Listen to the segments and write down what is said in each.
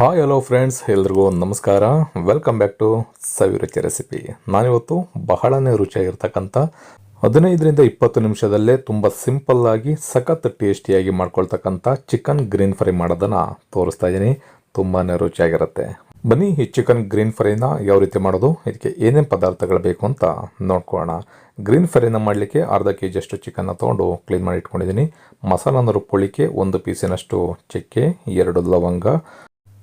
Hi hello friends ಎಲ್ರಿಗೂ ನಮಸ್ಕಾರ. Welcome back to Saviruchi recipe ನಾನಿವತ್ತು ಬಹಳನೇ ರುಚಿಯಾಗಿರ್ತಕ್ಕಂಥ ಹದಿನೈದರಿಂದ ಇಪ್ಪತ್ತು ನಿಮಿಷದಲ್ಲೇ ತುಂಬ ಸಿಂಪಲ್ ಆಗಿ, ಸಖತ್ ಟೇಸ್ಟಿಯಾಗಿ ಮಾಡ್ಕೊಳ್ತಕ್ಕಂಥ ಚಿಕನ್ ಗ್ರೀನ್ ಫ್ರೈ ಮಾಡೋದನ್ನು ತೋರಿಸ್ತಾ ಇದ್ದೀನಿ. ತುಂಬಾ ರುಚಿಯಾಗಿರುತ್ತೆ ಬನ್ನಿ, ಈ ಚಿಕನ್ ಗ್ರೀನ್ ಫ್ರೈನ ಯಾವ ರೀತಿ ಮಾಡೋದು, ಇದಕ್ಕೆ ಏನೇನು ಪದಾರ್ಥಗಳು ಬೇಕು ಅಂತ ನೋಡ್ಕೊಳ್ಳೋಣ. ಗ್ರೀನ್ ಫ್ರೈನ ಮಾಡಲಿಕ್ಕೆ ಅರ್ಧ ಕೆ ಜಿಯಷ್ಟು ಚಿಕನ್ನ ತೊಗೊಂಡು ಕ್ಲೀನ್ ಮಾಡಿ ಇಟ್ಕೊಂಡಿದ್ದೀನಿ. ಮಸಾಲಾನ ರುಬ್ಕೊಳ್ಳಿಕ್ಕೆ ಒಂದು ಪೀಸಿನಷ್ಟು ಚಕ್ಕೆ, ಎರಡು ಲವಂಗ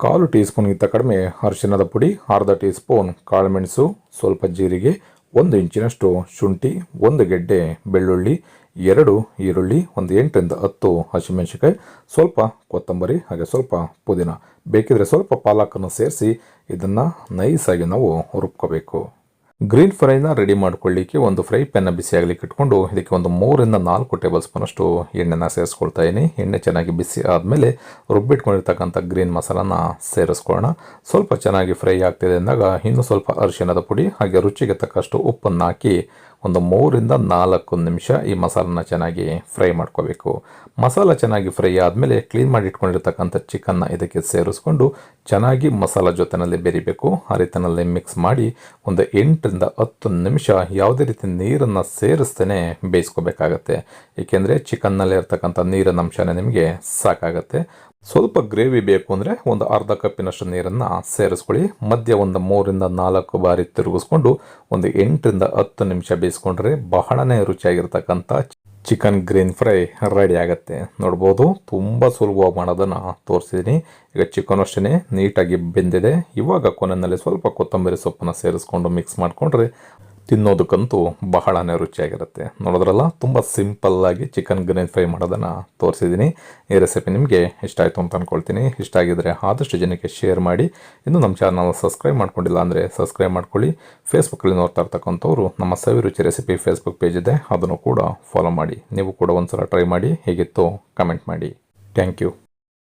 ಕಾಲು ಟೀ ಸ್ಪೂನ್ಗಿಂತ ಕಡಿಮೆ ಅರಿಶಿಣದ ಪುಡಿ, ಅರ್ಧ ಟೀ ಸ್ಪೂನ್ ಕಾಳುಮೆಣಸು, ಸ್ವಲ್ಪ ಜೀರಿಗೆ, ಒಂದು ಇಂಚಿನಷ್ಟು ಶುಂಠಿ, ಒಂದು ಗೆಡ್ಡೆ ಬೆಳ್ಳುಳ್ಳಿ, ಎರಡು ಈರುಳ್ಳಿ, ಒಂದು ಎಂಟರಿಂದ ಹತ್ತು ಹಸಿಮೆಣಸಿಕಾಯಿ ಸ್ವಲ್ಪ ಕೊತ್ತಂಬರಿ ಹಾಗೆ ಸ್ವಲ್ಪ ಪುದೀನ. ಬೇಕಿದ್ರೆ ಸ್ವಲ್ಪ ಪಾಲಕನ್ನು ಸೇರಿಸಿ ಇದನ್ನು ನೈಸಾಗಿ ನಾವು ರುಬ್ಕೋಬೇಕು. ಗ್ರೀನ್ ಫ್ರೈನ ರೆಡಿ ಮಾಡ್ಕೊಳ್ಳಿಕ್ಕೆ ಒಂದು ಫ್ರೈ ಪ್ಯಾನ್ನ ಬಿಸಿಯಾಗಲಿಕ್ಕೆ ಇಟ್ಕೊಂಡು ಇದಕ್ಕೆ ಒಂದು ಮೂರಿಂದ ನಾಲ್ಕು ಟೇಬಲ್ ಸ್ಪೂನಷ್ಟು ಎಣ್ಣೆನ ಸೇರಿಸ್ಕೊಳ್ತಾ ಇದ್ದೀನಿ ಎಣ್ಣೆ ಚೆನ್ನಾಗಿ ಬಿಸಿ ಆದಮೇಲೆ ರುಬ್ಬಿಟ್ಕೊಂಡಿರ್ತಕ್ಕಂಥ ಗ್ರೀನ್ ಮಸಾಲಾನ ಸೇರಿಸ್ಕೊಳ್ಳೋಣ. ಸ್ವಲ್ಪ ಚೆನ್ನಾಗಿ ಫ್ರೈ ಆಗ್ತಿದೆ ಅಂದಾಗ ಇನ್ನೂ ಸ್ವಲ್ಪ ಅರಿಶಿಣದ ಪುಡಿ ಹಾಗೆ ರುಚಿಗೆ ತಕ್ಕಷ್ಟು ಉಪ್ಪನ್ನು ಹಾಕಿ ಒಂದು ಮೂರಿಂದ ನಾಲ್ಕು ನಿಮಿಷ ಈ ಮಸಾಲನ ಚೆನ್ನಾಗಿ ಫ್ರೈ ಮಾಡ್ಕೋಬೇಕು. ಮಸಾಲ ಚೆನ್ನಾಗಿ ಫ್ರೈ ಆದಮೇಲೆ ಕ್ಲೀನ್ ಮಾಡಿ ಇಟ್ಕೊಂಡಿರ್ತಕ್ಕಂಥ ಚಿಕನ್ನ ಇದಕ್ಕೆ ಸೇರಿಸ್ಕೊಂಡು ಚೆನ್ನಾಗಿ ಮಸಾಲ ಜೊತೆನಲ್ಲಿ ಬೆರಿಬೇಕು. ಆ ರೀತಿಯಲ್ಲಿ ಮಿಕ್ಸ್ ಮಾಡಿ ಒಂದು ಎಂಟರಿಂದ ಹತ್ತು ನಿಮಿಷ ಯಾವುದೇ ರೀತಿ ನೀರನ್ನು ಸೇರಿಸ್ತೇನೆ ಬೇಯಿಸ್ಕೋಬೇಕಾಗತ್ತೆ. ಏಕೆಂದರೆ ಚಿಕನ್ನಲ್ಲಿ ಇರ್ತಕ್ಕಂಥ ನೀರಿನ ಅಂಶನೇ ನಿಮಗೆ ಸಾಕಾಗತ್ತೆ. ಸ್ವಲ್ಪ ಗ್ರೇವಿ ಬೇಕು ಅಂದರೆ ಒಂದು ಅರ್ಧ ಕಪ್ಪಿನಷ್ಟು ನೀರನ್ನು ಸೇರಿಸ್ಕೊಳ್ಳಿ. ಮಧ್ಯ ಒಂದು ಮೂರಿಂದ ನಾಲ್ಕು ಬಾರಿ ತಿರುಗಿಸ್ಕೊಂಡು ಒಂದು ಎಂಟರಿಂದ ಹತ್ತು ನಿಮಿಷ ಬೇಯಿಸ್ಕೊಂಡ್ರೆ ಬಹಳನೇ ರುಚಿಯಾಗಿರ್ತಕ್ಕಂಥ ಚಿಕನ್ ಗ್ರೀನ್ ಫ್ರೈ ರೆಡಿ ಆಗುತ್ತೆ. ನೋಡ್ಬೋದು, ತುಂಬ ಸುಲಭವಾಗಿ ಮಾಡೋದನ್ನು ತೋರಿಸಿದ್ದೀನಿ ಈಗ ಚಿಕನ್ ಅಷ್ಟೇ ನೀಟಾಗಿ ಬೆಂದಿದೆ. ಇವಾಗ ಕೊನೆಯಲ್ಲಿ ಸ್ವಲ್ಪ ಕೊತ್ತಂಬರಿ ಸೊಪ್ಪನ್ನು ಸೇರಿಸ್ಕೊಂಡು ಮಿಕ್ಸ್ ಮಾಡಿಕೊಂಡ್ರೆ ತಿನ್ನೋದಕ್ಕಂತೂ ಬಹಳನೇ ರುಚಿಯಾಗಿರುತ್ತೆ. ನೋಡಿದ್ರಲ್ಲ? ತುಂಬ ಸಿಂಪಲ್ಲಾಗಿ ಚಿಕನ್ ಗ್ರೇನ್ ಫ್ರೈ ಮಾಡೋದನ್ನು ತೋರಿಸಿದ್ದೀನಿ. ಈ ರೆಸಿಪಿ ನಿಮಗೆ ಇಷ್ಟ ಆಯಿತು ಅಂತ ಅಂದ್ಕೊಳ್ತೀನಿ ಇಷ್ಟ ಆಗಿದ್ದರೆ ಆದಷ್ಟು ಜನಕ್ಕೆ ಶೇರ್ ಮಾಡಿ. ಇನ್ನು ನಮ್ಮ ಚಾನಲ್ ಸಬ್ಸ್ಕ್ರೈಬ್ ಮಾಡ್ಕೊಂಡಿಲ್ಲ ಅಂದರೆ ಸಬ್ಸ್ಕ್ರೈಬ್ ಮಾಡ್ಕೊಳ್ಳಿ. ಫೇಸ್ಬುಕ್ಕಲ್ಲಿ ನೋಡ್ತಾ ಇರ್ತಕ್ಕಂಥವ್ರು ನಮ್ಮ ಸವಿ ರುಚಿ ರೆಸಿಪಿ ಫೇಸ್ಬುಕ್ ಪೇಜ್ ಇದೆ. ಅದನ್ನು ಕೂಡ ಫಾಲೋ ಮಾಡಿ. ನೀವು ಕೂಡ ಒಂದ್ಸಲ ಟ್ರೈ ಮಾಡಿ. ಹೇಗಿತ್ತು ಕಮೆಂಟ್ ಮಾಡಿ. Thank you.